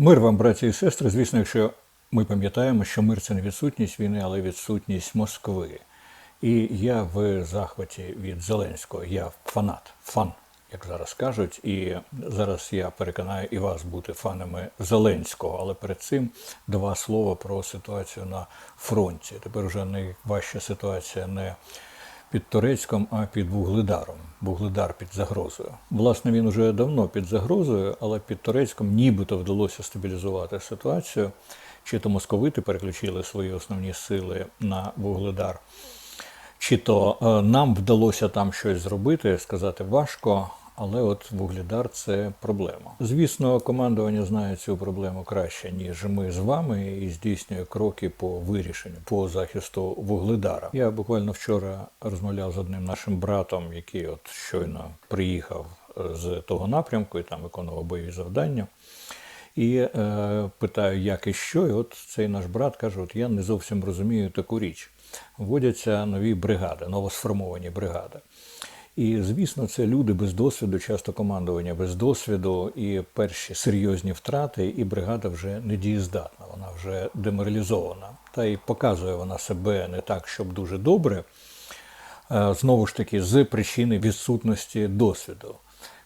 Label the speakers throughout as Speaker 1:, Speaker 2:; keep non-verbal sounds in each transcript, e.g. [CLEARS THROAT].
Speaker 1: Мир вам, браті і сестри. Звісно, якщо ми пам'ятаємо, що мир це не відсутність війни, але відсутність Москви. І я в захваті від Зеленського. Я фанат, фан, як зараз кажуть. І зараз я переконаю і вас бути фанами Зеленського. Але перед цим два слова про ситуацію на фронті. Тепер вже найважча ситуація не під Турецьком, а під Вугледаром. Вугледар під загрозою. Власне, він уже давно під загрозою, але під Турецьком нібито вдалося стабілізувати ситуацію. Чи то московити переключили свої основні сили на Вугледар, чи то е, нам вдалося там щось зробити, сказати важко. Але от Вугледар це проблема. Звісно, командування знає цю проблему краще, ніж ми з вами, і здійснює кроки по вирішенню, по захисту Вугледара. Я буквально вчора розмовляв з одним нашим братом, який от щойно приїхав е, з того напрямку і там виконував бойові завдання. І е, питаю, як і що. І от цей наш брат каже: От я не зовсім розумію таку річ. Вводяться нові бригади, новосформовані бригади. І звісно, це люди без досвіду, часто командування без досвіду, і перші серйозні втрати, і бригада вже не дієздатна, вона вже деморалізована. Та й показує вона себе не так, щоб дуже добре, е, знову ж таки, з причини відсутності досвіду.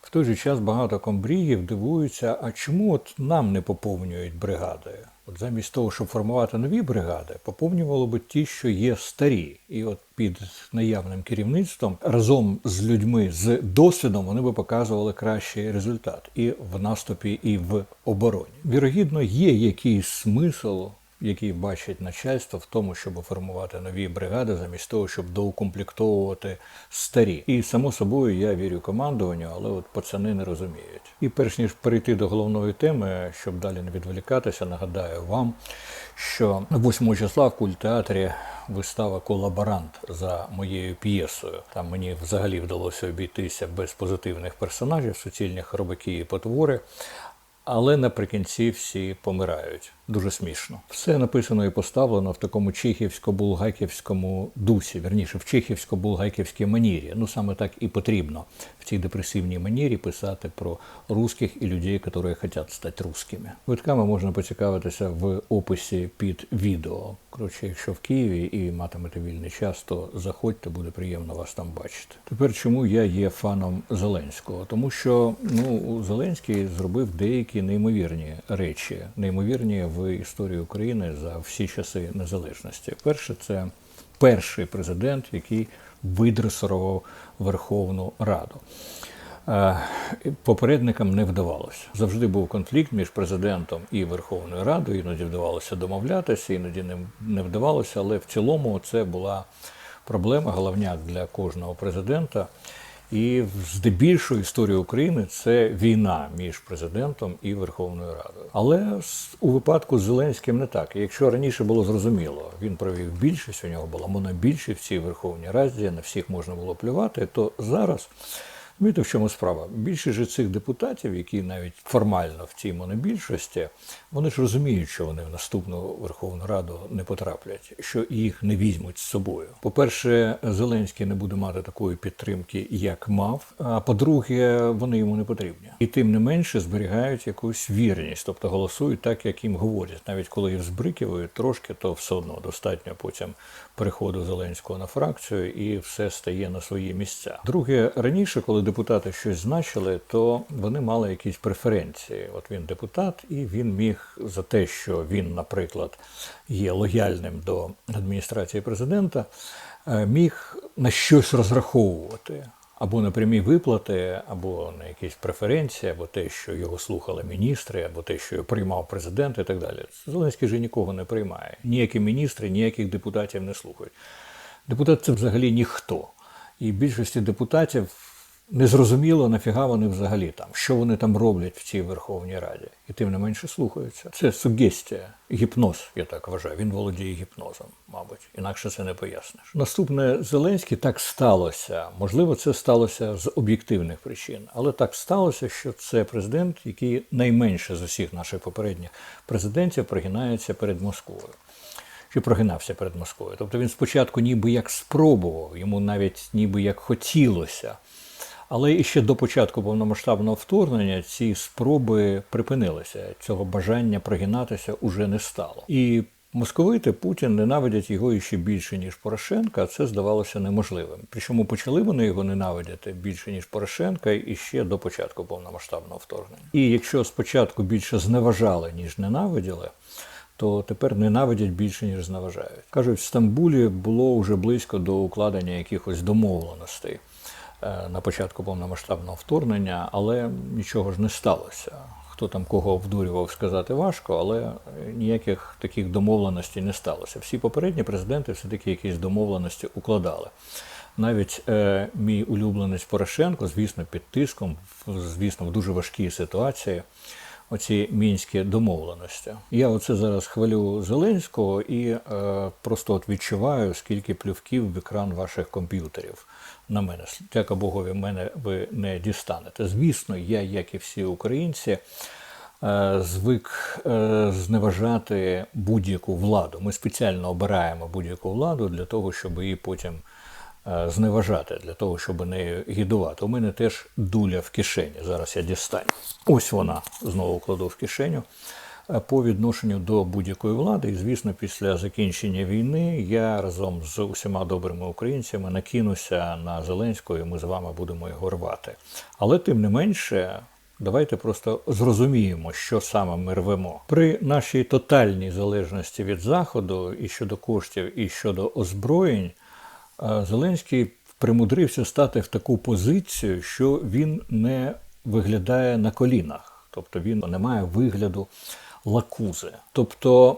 Speaker 1: В той же час багато комбрігів дивуються, а чому от нам не поповнюють бригади? От замість того, щоб формувати нові бригади, поповнювало би ті, що є старі. І от під наявним керівництвом разом з людьми з досвідом вони би показували кращий результат і в наступі, і в обороні. Вірогідно, є якийсь смисл який бачить начальство в тому, щоб формувати нові бригади, замість того, щоб доукомплектовувати старі. І само собою я вірю командуванню, але от пацани не розуміють. І перш ніж перейти до головної теми, щоб далі не відволікатися, нагадаю вам, що 8 числа в культтеатрі вистава Колаборант за моєю п'єсою. Там мені взагалі вдалося обійтися без позитивних персонажів, суцільні хробаки і потвори. Але наприкінці всі помирають. Дуже смішно. Все написано і поставлено в такому чехівсько-булгаківському дусі, верніше в чехівсько-булгаківській манірі. Ну саме так і потрібно в цій депресивній манірі писати про русських і людей, які хочуть стати русскими. Квитками можна поцікавитися в описі під відео. Коротше, якщо в Києві і матимете вільний час, то заходьте, буде приємно вас там бачити. Тепер чому я є фаном Зеленського? Тому що ну Зеленський зробив деякі неймовірні речі, неймовірні в історії України за всі часи незалежності. Перше, це перший президент, який видресував Верховну Раду. Е, Попередникам не вдавалося. Завжди був конфлікт між президентом і Верховною Радою. Іноді вдавалося домовлятися, іноді не вдавалося. Але в цілому це була проблема, головняк для кожного президента. І здебільшого історія України це війна між президентом і Верховною Радою. Але у випадку з Зеленським не так. Якщо раніше було зрозуміло, він провів більшість, у нього була монобільшість в цій Верховній Раді, на всіх можна було плювати, то зараз. Розумієте, в чому справа? Більшість же цих депутатів, які навіть формально в цій монобільшості, вони ж розуміють, що вони в наступну Верховну Раду не потраплять, що їх не візьмуть з собою. По-перше, Зеленський не буде мати такої підтримки, як мав. А по-друге, вони йому не потрібні. І тим не менше зберігають якусь вірність, тобто голосують так, як їм говорять. Навіть коли їх збрикивають трошки, то все одно достатньо потім переходу Зеленського на фракцію, і все стає на свої місця. Друге, раніше, коли депутати щось значили, то вони мали якісь преференції. От він депутат, і він міг за те, що він, наприклад, є лояльним до адміністрації президента, е, міг на щось розраховувати. Або на прямі виплати, або на якісь преференції, або те, що його слухали міністри, або те, що його приймав президент, і так далі. Зеленський же нікого не приймає. Ніякі міністри, ніяких депутатів не слухають. Депутат це взагалі ніхто. І більшості депутатів незрозуміло, нафіга вони взагалі там, що вони там роблять в цій Верховній Раді. І тим не менше слухаються. Це сугестія, гіпноз, я так вважаю. Він володіє гіпнозом, мабуть. Інакше це не поясниш. Наступне Зеленський так сталося. Можливо, це сталося з об'єктивних причин, але так сталося, що це президент, який найменше з усіх наших попередніх президентів прогинається перед Москвою. Чи прогинався перед Москвою. Тобто він спочатку ніби як спробував, йому навіть ніби як хотілося. Але і ще до початку повномасштабного вторгнення ці спроби припинилися. Цього бажання прогинатися уже не стало. І московити Путін ненавидять його іще більше, ніж Порошенка, це здавалося неможливим. Причому почали вони його ненавидіти більше, ніж Порошенка, і ще до початку повномасштабного вторгнення. І якщо спочатку більше зневажали, ніж ненавиділи, то тепер ненавидять більше, ніж зневажають. Кажуть, в Стамбулі було вже близько до укладення якихось домовленостей на початку повномасштабного вторгнення, але нічого ж не сталося. Хто там кого обдурював, сказати важко, але ніяких таких домовленостей не сталося. Всі попередні президенти все-таки якісь домовленості укладали. Навіть е, мій улюбленець Порошенко, звісно, під тиском, звісно, в дуже важкій ситуації, оці мінські домовленості. Я оце зараз хвалю Зеленського і е, просто от відчуваю, скільки плювків в екран ваших комп'ютерів на мене. Дяка Богові, мене ви не дістанете. Звісно, я, як і всі українці, е, звик е, зневажати будь-яку владу. Ми спеціально обираємо будь-яку владу для того, щоб її потім зневажати, для того, щоб нею гідувати. У мене теж дуля в кишені. Зараз я дістану. Ось вона знову кладу в кишеню. Е, По відношенню до будь-якої влади, і звісно, після закінчення війни я разом з усіма добрими українцями накинуся на Зеленського, і ми з вами будемо його рвати. Але тим не менше, давайте просто зрозуміємо, що саме ми рвемо. При нашій тотальній залежності від Заходу і щодо коштів, і щодо озброєнь, е, Зеленський примудрився стати в таку позицію, що він не виглядає на колінах, тобто він не має вигляду лакузи. Тобто,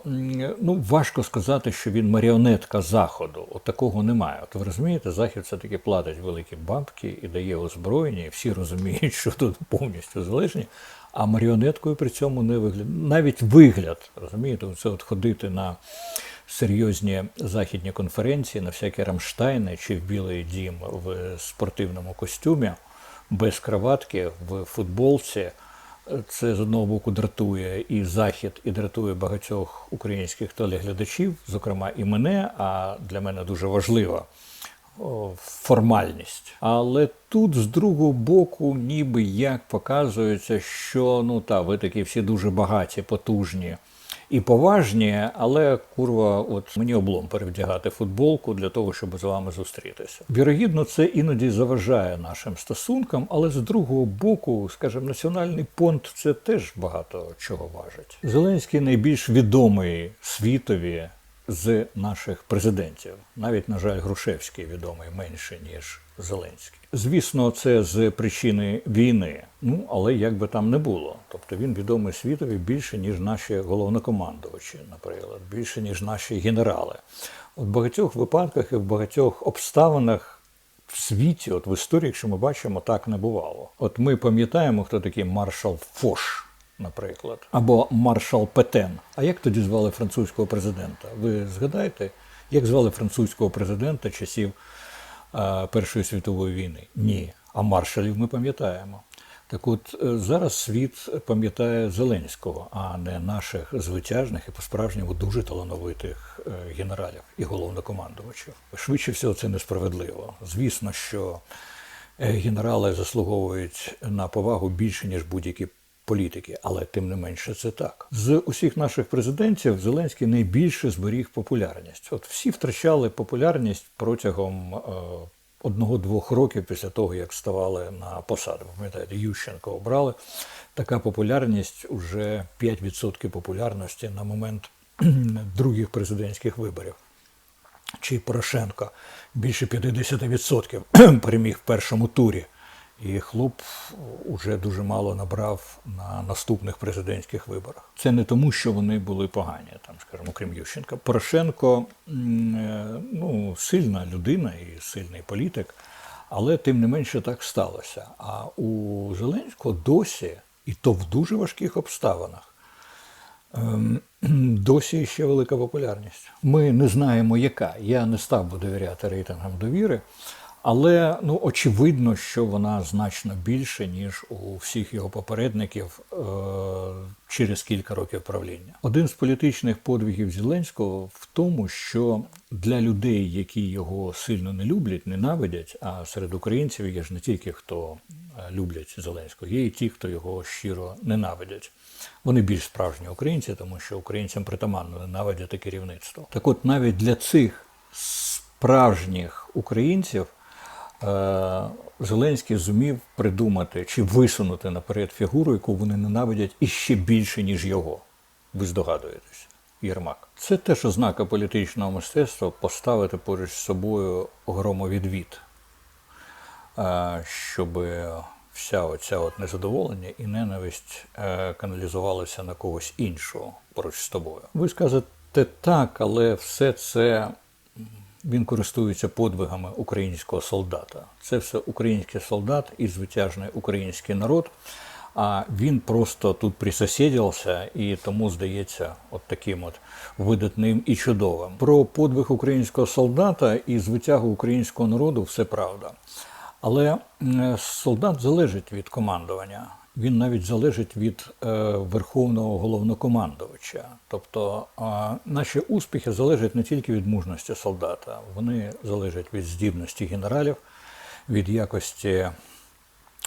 Speaker 1: ну важко сказати, що він маріонетка заходу. От такого немає. От ви розумієте, захід все таки платить великі бабки і дає озброєння, і всі розуміють, [LAUGHS] що тут повністю залежні. А маріонеткою при цьому не виглядає. Навіть вигляд, розумієте, це от ходити на серйозні західні конференції, на всякі Рамштайни чи в Білий дім в спортивному костюмі, без краватки, в футболці. Це з одного боку дратує і захід, і дратує багатьох українських телеглядачів, зокрема і мене. А для мене дуже важлива формальність. Але тут з другого боку, ніби як показується, що ну та ви такі всі дуже багаті, потужні і поважні, але курва, от мені облом перевдягати футболку для того, щоб з вами зустрітися. Вірогідно, це іноді заважає нашим стосункам, але з другого боку, скажімо, національний понт це теж багато чого важить. Зеленський найбільш відомий світові з наших президентів. Навіть, на жаль, Грушевський відомий менше, ніж Зеленський. Звісно, це з причини війни. Ну, але як би там не було. Тобто він відомий світові більше, ніж наші головнокомандувачі, наприклад, більше, ніж наші генерали. От в багатьох випадках і в багатьох обставинах в світі, от в історії, якщо ми бачимо, так не бувало. От ми пам'ятаємо, хто такий маршал Фош, наприклад, або маршал Петен. А як тоді звали французького президента? Ви згадаєте, як звали французького президента часів е, Першої світової війни? Ні. А маршалів ми пам'ятаємо. Так от е, зараз світ пам'ятає Зеленського, а не наших звитяжних і по-справжньому дуже талановитих е, генералів і головнокомандувачів. Швидше всього, це несправедливо. Звісно, що генерали заслуговують на повагу більше, ніж будь-які політики, але тим не менше це так. З усіх наших президентів Зеленський найбільше зберіг популярність. От всі втрачали популярність протягом. е, Одного-двох років після того, як ставали на посаду. Пам'ятаєте, Ющенко обрали. Така популярність уже 5% популярності на момент [CLEARS THROAT] других президентських виборів. Чи Порошенко більше 50% [CLEARS THROAT] переміг в першому турі. І хлоп уже дуже мало набрав на наступних президентських виборах. Це не тому, що вони були погані, там, скажімо, крім Ющенка. Порошенко е, ну, сильна людина і сильний політик, але тим не менше так сталося. А у Зеленського досі, і то в дуже важких обставинах, ем, досі ще велика популярність. Ми не знаємо, яка. Я не став би довіряти рейтингам довіри, Але ну очевидно, що вона значно більше ніж у всіх його попередників е- через кілька років правління. Один з політичних подвигів Зеленського в тому, що для людей, які його сильно не люблять, ненавидять, а серед українців є ж не тільки хто е, люблять Зеленського, є і ті, хто його щиро ненавидять. Вони більш справжні українці, тому що українцям притаманно ненавидяти керівництво. Так от навіть для цих справжніх українців Зеленський зумів придумати чи висунути наперед фігуру, яку вони ненавидять іще більше, ніж його. Ви здогадуєтесь, Єрмак. Це теж ознака політичного мистецтва поставити поруч з собою громовідвід, е, щоб вся оця от незадоволення і ненависть е, каналізувалася на когось іншого поруч з тобою. Ви скажете так, але все це він користується подвигами українського солдата. Це все український солдат і звитяжний український народ. А він просто тут присосідівся і тому здається от таким от видатним і чудовим. Про подвиг українського солдата і звитягу українського народу все правда. Але солдат залежить від командування. Він навіть залежить від е, верховного головнокомандувача. Тобто наші успіхи залежать не тільки від мужності солдата, вони залежать від здібності генералів, від якості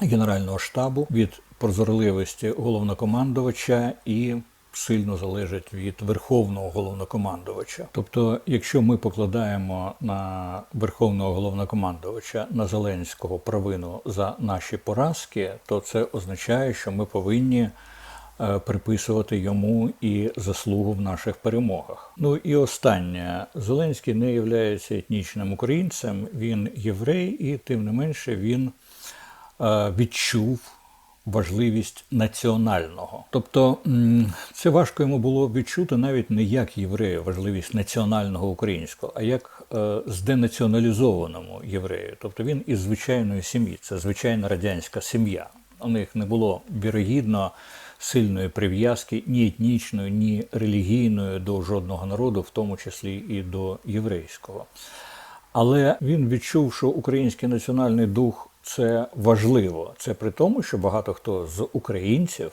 Speaker 1: Генерального штабу, від прозорливості головнокомандувача і сильно залежить від верховного головнокомандувача. Тобто, якщо ми покладаємо на верховного головнокомандувача на Зеленського провину за наші поразки, то це означає, що ми повинні е, приписувати йому і заслугу в наших перемогах. Ну і останнє, Зеленський не є етнічним українцем, він єврей, і тим не менше він е, відчув важливість національного. Тобто це важко йому було відчути навіть не як єврею важливість національного українського, а як е, зденаціоналізованому єврею. Тобто він із звичайної сім'ї, це звичайна радянська сім'я. У них не було вірогідно сильної прив'язки ні етнічної, ні релігійної до жодного народу, в тому числі і до єврейського. Але він відчув, що український національний дух це важливо. Це при тому, що багато хто з українців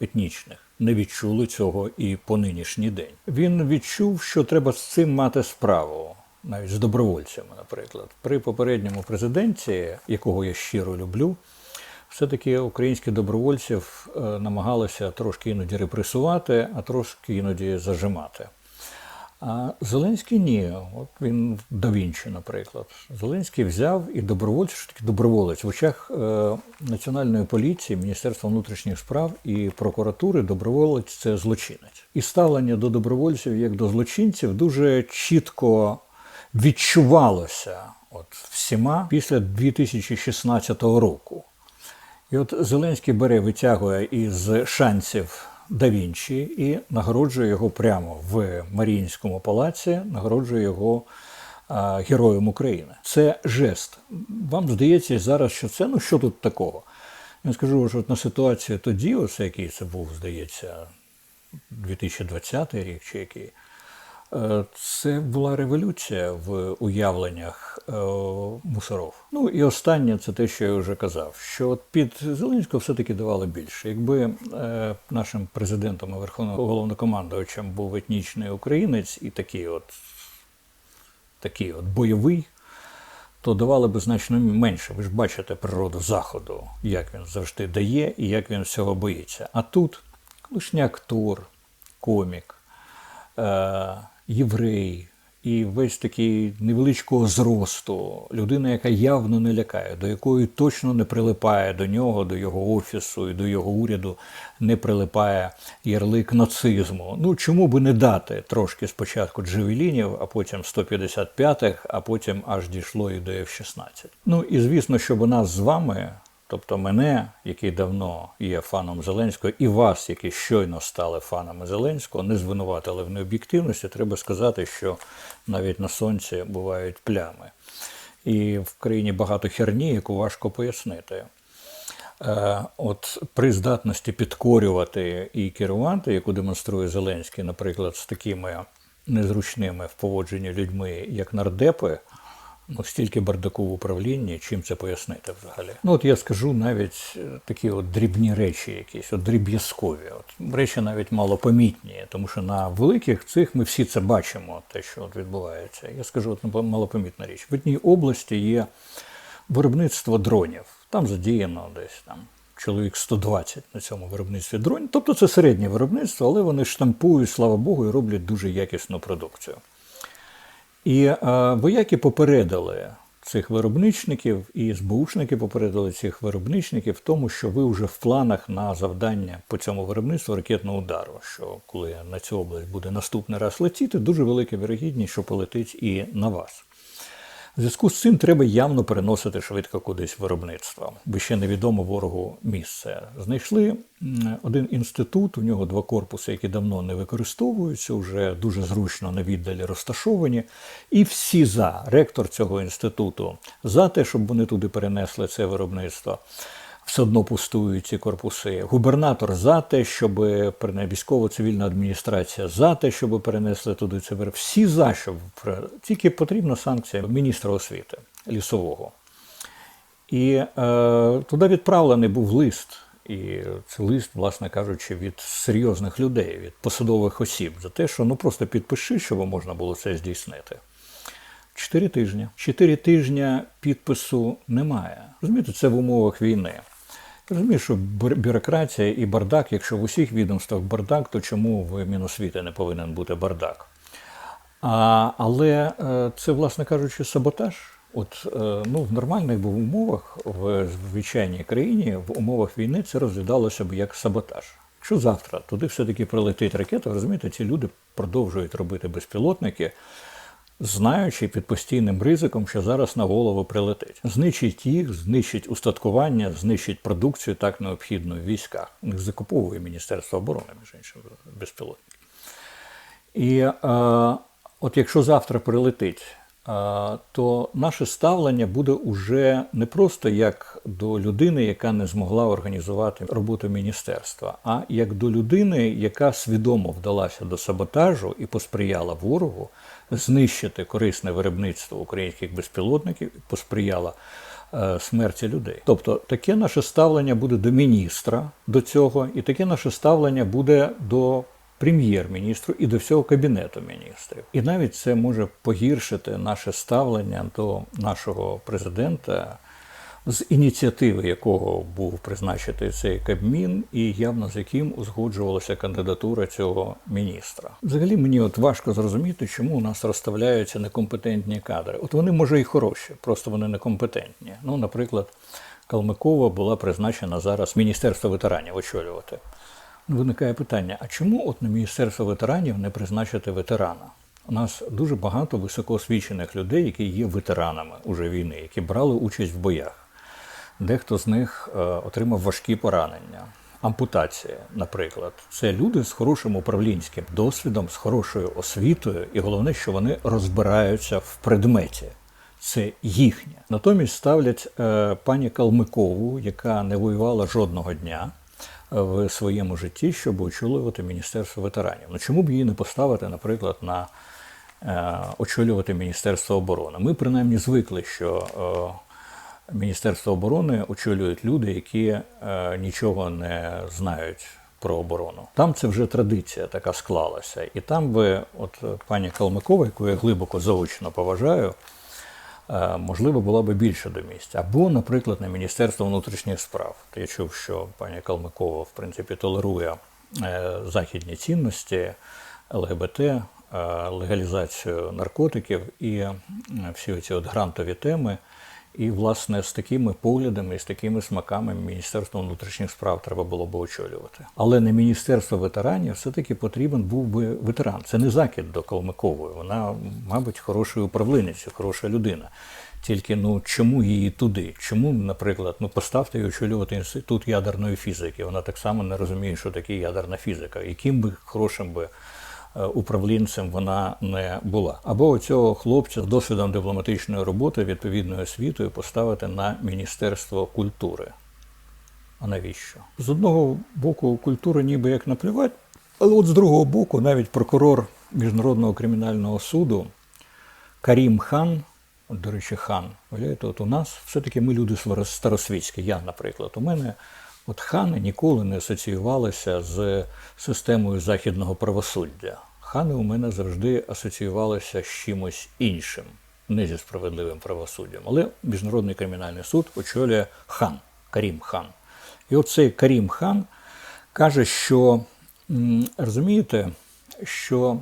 Speaker 1: етнічних не відчули цього і по нинішній день. Він відчув, що треба з цим мати справу. Навіть з добровольцями, наприклад, при попередньому президенті, якого я щиро люблю, все-таки українських добровольців е, намагалися трошки іноді репресувати, а трошки іноді зажимати. А Зеленський ні. От він да Вінчі, наприклад. Зеленський взяв і добровольць, що таке доброволець в очах е, Національної поліції, Міністерства внутрішніх справ і прокуратури доброволець це злочинець. І ставлення до добровольців як до злочинців дуже чітко відчувалося от всіма після 2016 року. І от Зеленський бере, витягує із шансів да Вінчі і нагороджує його прямо в Маріїнському палаці, нагороджує його Героєм України. Це жест. Вам здається зараз, що це ну що тут такого? Я скажу, що от на ситуацію тоді, ось який це був, здається, 2020 рік чи який. Е, Це була революція в уявленнях е, мусоров. Ну і останнє це те, що я вже казав, що от під Зеленського все-таки давали більше. Якби е, нашим президентом і верховним головнокомандувачем був етнічний українець і такий от, такий от бойовий, то давали би значно менше. Ви ж бачите природу заходу, як він завжди дає і як він всього боїться. А тут колишній актор, комік, єврей і весь такий невеличкого зросту, людина, яка явно не лякає, до якої точно не прилипає до нього, до його офісу і до його уряду, не прилипає ярлик нацизму. Ну чому би не дати трошки спочатку джевелінів, а потім 155-х, а потім аж дійшло і до F-16. Ну і звісно, щоб нас з вами. Тобто мене, який давно є фаном Зеленського, і вас, які щойно стали фанами Зеленського, не звинуватили в необ'єктивності, треба сказати, що навіть на сонці бувають плями. І в країні багато херні, яку важко пояснити. Е, От при здатності підкорювати і керувати, яку демонструє Зеленський, наприклад, з такими незручними в поводженні людьми, як нардепи, Ну, стільки бардаку в управлінні, чим це пояснити взагалі? Ну, от я скажу навіть е, такі от дрібні речі, якісь, от дріб'язкові. От речі навіть малопомітні, тому що на великих цих ми всі це бачимо, те, що от відбувається. Я скажу от малопомітна річ. В одній області є виробництво дронів. Там задіяно десь там чоловік 120 на цьому виробництві дронів. Тобто це середнє виробництво, але вони штампують, слава Богу, і роблять дуже якісну продукцію. І е, вояки попередили цих виробничників, і СБУшники попередили цих виробничників в тому, що ви вже в планах на завдання по цьому виробництву ракетного удару. Що коли на цю область буде наступний раз летіти, дуже велика вірогідність, що полетить і на вас. В зв'язку з цим треба явно переносити швидко кудись виробництво, бо ще невідомо ворогу місце. Знайшли один інститут, у нього два корпуси, які давно не використовуються, вже дуже зручно на віддалі розташовані. І всі за ректор цього інституту за те, щоб вони туди перенесли це виробництво. Все одно пустують ці корпуси. Губернатор за те, щоб військово-цивільна адміністрація за те, щоб перенесли туди це виробництво. Всі за пре- тільки потрібна санкція міністра освіти лісового. І е, туди відправлений був лист. І це лист, власне кажучи, від серйозних людей, від посадових осіб, за те, що ну просто підпиши, щоб можна було це здійснити. Чотири тижні. Чотири тижні підпису немає. Розумієте, це в умовах війни. Розумію, що бюр- бюрократія і бардак, якщо в усіх відомствах бардак, то чому в Міносвіти не повинен бути бардак? А, але е, це, власне кажучи, саботаж. От е, ну, в нормальних умовах, в звичайній країні, в умовах війни це розглядалося б як саботаж. Якщо завтра туди все-таки прилетить ракета, розумієте, ці люди продовжують робити безпілотники, знаючи під постійним ризиком, що зараз на голову прилетить. Знищить їх, знищить устаткування, знищить продукцію так необхідну в військах. Них закуповує Міністерство оборони, між іншим, безпілотники. І е, от якщо завтра прилетить, е, то наше ставлення буде уже не просто як до людини, яка не змогла організувати роботу міністерства, а як до людини, яка свідомо вдалася до саботажу і посприяла ворогу знищити корисне виробництво українських безпілотників, і посприяла е, смерті людей. Тобто таке наше ставлення буде до міністра до цього, і таке наше ставлення буде до прем'єр-міністру і до всього кабінету міністрів. І навіть це може погіршити наше ставлення до нашого президента, з ініціативи якого був призначити цей Кабмін, і явно з яким узгоджувалася кандидатура цього міністра. Взагалі мені от важко зрозуміти, чому у нас розставляються некомпетентні кадри. От вони може і хороші, просто вони некомпетентні. Ну, наприклад, Калмикова була призначена зараз Міністерство ветеранів очолювати. Виникає питання: а чому от на Міністерство ветеранів не призначити ветерана? У нас дуже багато високоосвічених людей, які є ветеранами уже війни, які брали участь в боях. Дехто з них е, отримав важкі поранення. Ампутація, наприклад, це люди з хорошим управлінським досвідом, з хорошою освітою, і головне, що вони розбираються в предметі. Це їхнє. Натомість ставлять е, пані Калмикову, яка не воювала жодного дня е, в своєму житті, щоб очолювати Міністерство ветеранів. Ну чому б її не поставити, наприклад, на е, очолювати Міністерство оборони? Ми принаймні звикли, що е, Міністерство оборони очолюють люди, які е, нічого не знають про оборону. Там це вже традиція така склалася. І там би, от пані Калмикова, яку я глибоко заочно поважаю, е, можливо, була би більше до місця. Або, наприклад, на Міністерство внутрішніх справ. Я чув, що пані Калмикова, в принципі, толерує е, західні цінності, ЛГБТ, е, легалізацію наркотиків і е, всі ці от грантові теми. І, власне, з такими поглядами з такими смаками Міністерство внутрішніх справ треба було б очолювати. Але не Міністерство ветеранів все-таки потрібен був би ветеран. Це не закид до Калмикової. Вона, мабуть, хороший управлінець, хороша людина. Тільки ну чому її туди? Чому, наприклад, ну поставте її очолювати інститут ядерної фізики? Вона так само не розуміє, що таке ядерна фізика. Яким би хорошим би управлінцем вона не була. Або цього хлопця з досвідом дипломатичної роботи, відповідною освітою поставити на Міністерство культури. А навіщо? З одного боку, культура ніби як наплювати, але от з другого боку, навіть прокурор Міжнародного кримінального суду Карім Хан От, до речі, хан. Виявляєте, от у нас все-таки ми люди старосвітські. Я, наприклад, у мене от хани ніколи не асоціювалися з системою західного правосуддя. Хани у мене завжди асоціювалися з чимось іншим, не зі справедливим правосуддям. Але Міжнародний кримінальний суд очолює хан, Карім хан. І оцей Карім хан каже, що розумієте, що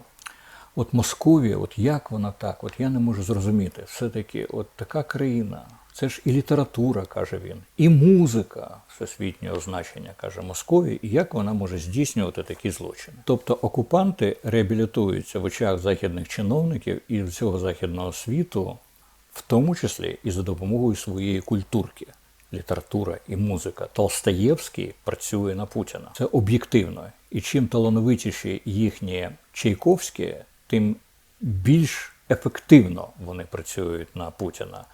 Speaker 1: от Московія, от як вона так, от я не можу зрозуміти. Все-таки от така країна, це ж і література, каже він, і музика всесвітнього значення, каже Московія, і як вона може здійснювати такі злочини. Тобто окупанти реабілітуються в очах західних чиновників і всього західного світу, в тому числі і за допомогою своєї культурки. Література і музика. Толстаєвський працює на Путіна. Це об'єктивно. І чим талановитіші їхні Чайковські, тим більш ефективно вони працюють на Путіна.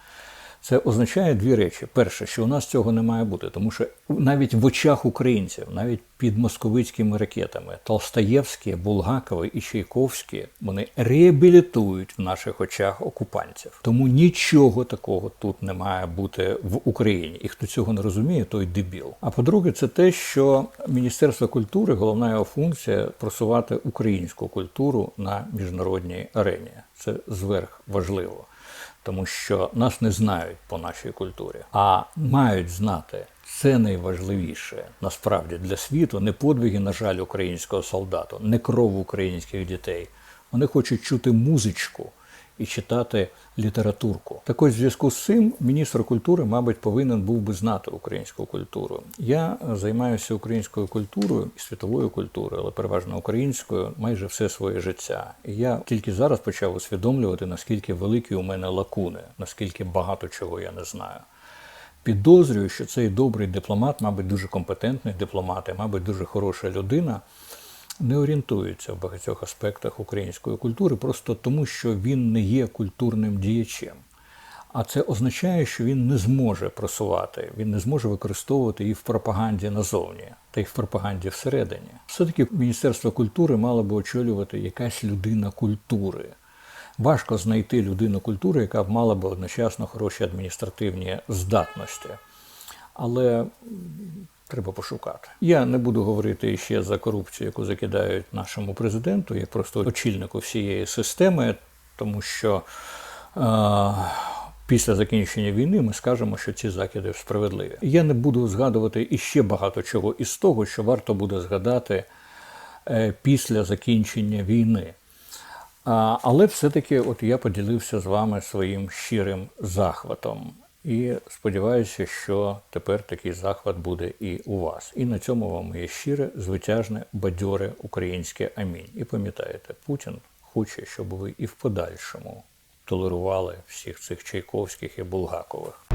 Speaker 1: Це означає дві речі. Перше, що у нас цього не має бути, тому що навіть в очах українців, навіть під московицькими ракетами, Толстаєвські, Булгакови і Чайковські вони реабілітують в наших очах окупантів. Тому нічого такого тут не має бути в Україні. І хто цього не розуміє, той дебіл. А по-друге, це те, що Міністерство культури, головна його функція просувати українську культуру на міжнародній арені. Це зверх важливо тому що нас не знають по нашій культурі, а мають знати. Це найважливіше насправді для світу не подвиги, на жаль, українського солдату, не кров українських дітей. Вони хочуть чути музичку і читати літературку. Так ось в зв'язку з цим міністр культури, мабуть, повинен був би знати українську культуру. Я займаюся українською культурою і світовою культурою, але переважно українською, майже все своє життя. І я тільки зараз почав усвідомлювати, наскільки великі у мене лакуни, наскільки багато чого я не знаю. Підозрюю, що цей добрий дипломат, мабуть, дуже компетентний дипломат, і, мабуть, дуже хороша людина, не орієнтується в багатьох аспектах української культури, просто тому, що він не є культурним діячем. А це означає, що він не зможе просувати, він не зможе використовувати її в пропаганді назовні, та й в пропаганді всередині. Все-таки Міністерство культури мало би очолювати якась людина культури. Важко знайти людину культури, яка б мала би одночасно хороші адміністративні здатності. Але треба пошукати. Я не буду говорити ще за корупцію, яку закидають нашому президенту, як просто очільнику всієї системи, тому що е, після закінчення війни ми скажемо, що ці закиди справедливі. Я не буду згадувати іще багато чого із того, що варто буде згадати е, після закінчення війни. Але все-таки от я поділився з вами своїм щирим захватом. І сподіваюся, що тепер такий захват буде і у вас. І на цьому вам є щире, звитяжне, бадьоре українське амінь. І пам'ятаєте, Путін хоче, щоб ви і в подальшому толерували всіх цих Чайковських і Булгакових.